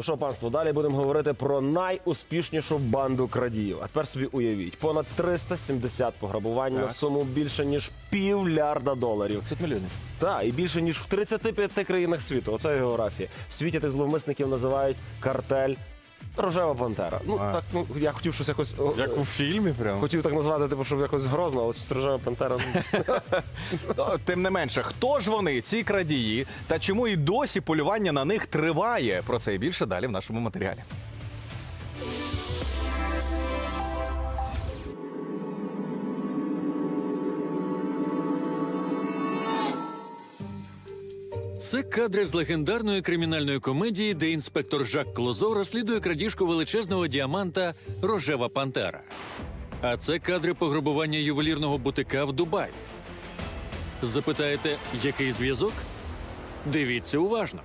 Ну що, панство, далі будемо говорити про найуспішнішу банду крадіїв. А тепер собі уявіть, понад 370 пограбувань на Так. суму більше ніж півлярда доларів. 500 мільйонів. Так, і більше ніж в 35 країнах світу. Оце географія. В світі тих зловмисників називають картель Рожева Пантера. Ну А. так, ну я хотів щось якось о, Як у фільмі, прям. хотів так назвати, типу, щоб якось грозно, але це Рожева Пантера. Ну, Тим не менше, хто ж вони, ці крадії, та чому і досі полювання на них триває? Про це і більше далі в нашому матеріалі. Це кадри з легендарної кримінальної комедії, де інспектор Жак Клозо розслідує крадіжку величезного діаманта Рожева Пантера. А це кадри пограбування ювелірного бутика в Дубаї. Запитаєте, який зв'язок? Дивіться уважно.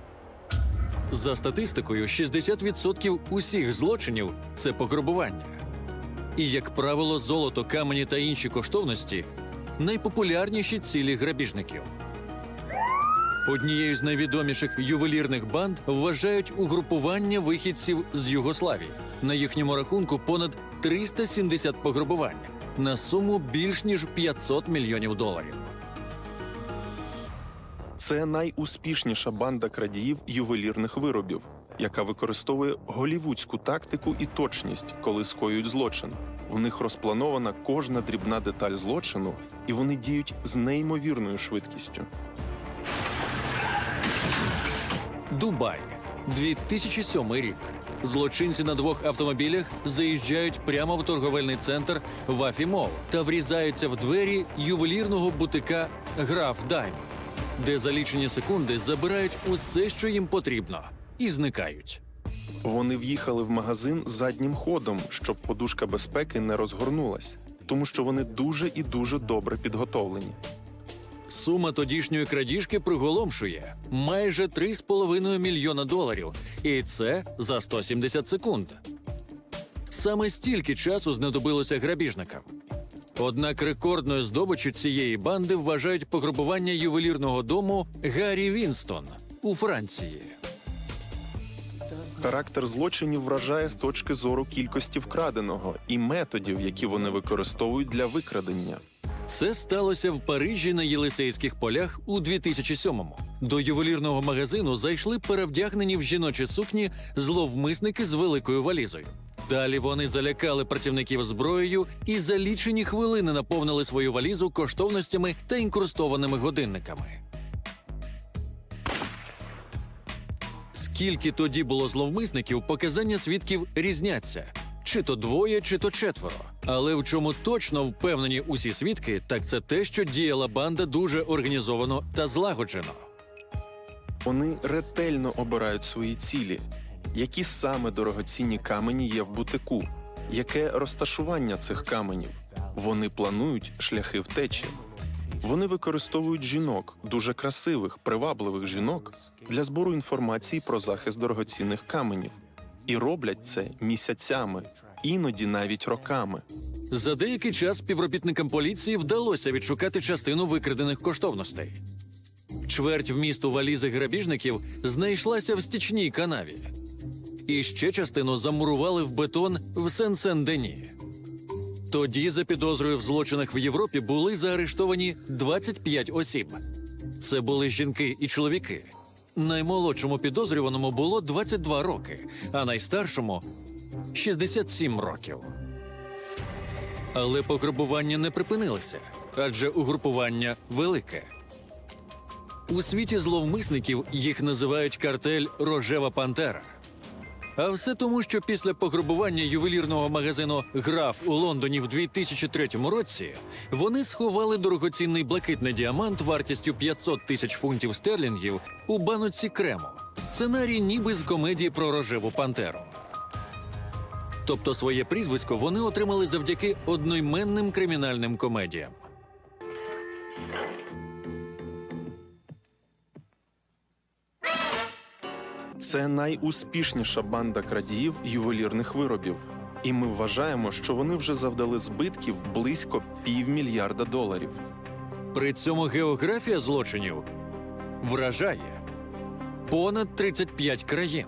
За статистикою, 60% усіх злочинів це пограбування. І, як правило, золото, камені та інші коштовності найпопулярніші цілі грабіжників. Однією з найвідоміших ювелірних банд вважають угрупування вихідців з Югославії. На їхньому рахунку понад 370 пограбувань на суму більш ніж 500 мільйонів доларів. Це найуспішніша банда крадіїв ювелірних виробів, яка використовує голівудську тактику і точність, коли скоюють злочин. В них розпланована кожна дрібна деталь злочину, і вони діють з неймовірною швидкістю. Дубай, 2007 рік. Злочинці на двох автомобілях заїжджають прямо в торговельний центр Вафі Мол та врізаються в двері ювелірного бутика Граф Дайм, де за лічені секунди забирають усе, що їм потрібно, і зникають. Вони в'їхали в магазин заднім ходом, щоб подушка безпеки не розгорнулась, тому що вони дуже і дуже добре підготовлені. Сума тодішньої крадіжки приголомшує майже 3,5 мільйона доларів, і це за 170 секунд. Саме стільки часу знадобилося грабіжникам. Однак рекордною здобиччю цієї банди вважають пограбування ювелірного дому Гаррі Вінстон у Франції. Характер злочинів вражає з точки зору кількості вкраденого і методів, які вони використовують для викрадення. Це сталося в Парижі на Єлисейських полях у 2007-му. До ювелірного магазину зайшли перевдягнені в жіночі сукні зловмисники з великою валізою. Далі вони залякали працівників зброєю і за лічені хвилини наповнили свою валізу коштовностями та інкрустованими годинниками. Скільки тоді було зловмисників, показання свідків різняться. Чи то двоє, чи то четверо. Але в чому точно впевнені усі свідки, так це те, що діяла банда дуже організовано та злагоджено. Вони ретельно обирають свої цілі, які саме дорогоцінні камені є в бутику, яке розташування цих каменів. Вони планують шляхи втечі. Вони використовують жінок, дуже красивих, привабливих жінок для збору інформації про захист дорогоцінних каменів. І роблять це місяцями, іноді навіть роками. За деякий час співробітникам поліції вдалося відшукати частину викрадених коштовностей. Чверть вмісту валізи грабіжників знайшлася в стічній канаві. І ще частину замурували в бетон в Сен-Сен-Дені. Тоді, за підозрою в злочинах в Європі, були заарештовані 25 осіб. Це були жінки і чоловіки. Наймолодшому підозрюваному було 22 роки, а найстаршому 67 років. Але пограбування не припинилися, адже угрупування велике. У світі зловмисників їх називають картель Рожева Пантера. А все тому, що після пограбування ювелірного магазину Граф у Лондоні в 2003 році вони сховали дорогоцінний блакитний діамант вартістю 500 тисяч фунтів стерлінгів у баноці крему. Сценарій ніби з комедії про рожеву пантеру. Тобто своє прізвисько вони отримали завдяки одноіменним кримінальним комедіям. Це найуспішніша банда крадіїв ювелірних виробів. І ми вважаємо, що вони вже завдали збитків близько півмільярда доларів. При цьому географія злочинів вражає понад 35 країн.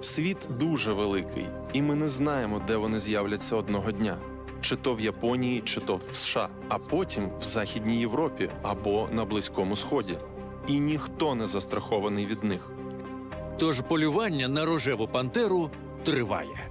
Світ дуже великий, і ми не знаємо, де вони з'являться одного дня. Чи то в Японії, чи то в США, а потім в Західній Європі або на Близькому Сході. І ніхто не застрахований від них. Тож полювання на рожеву пантеру триває.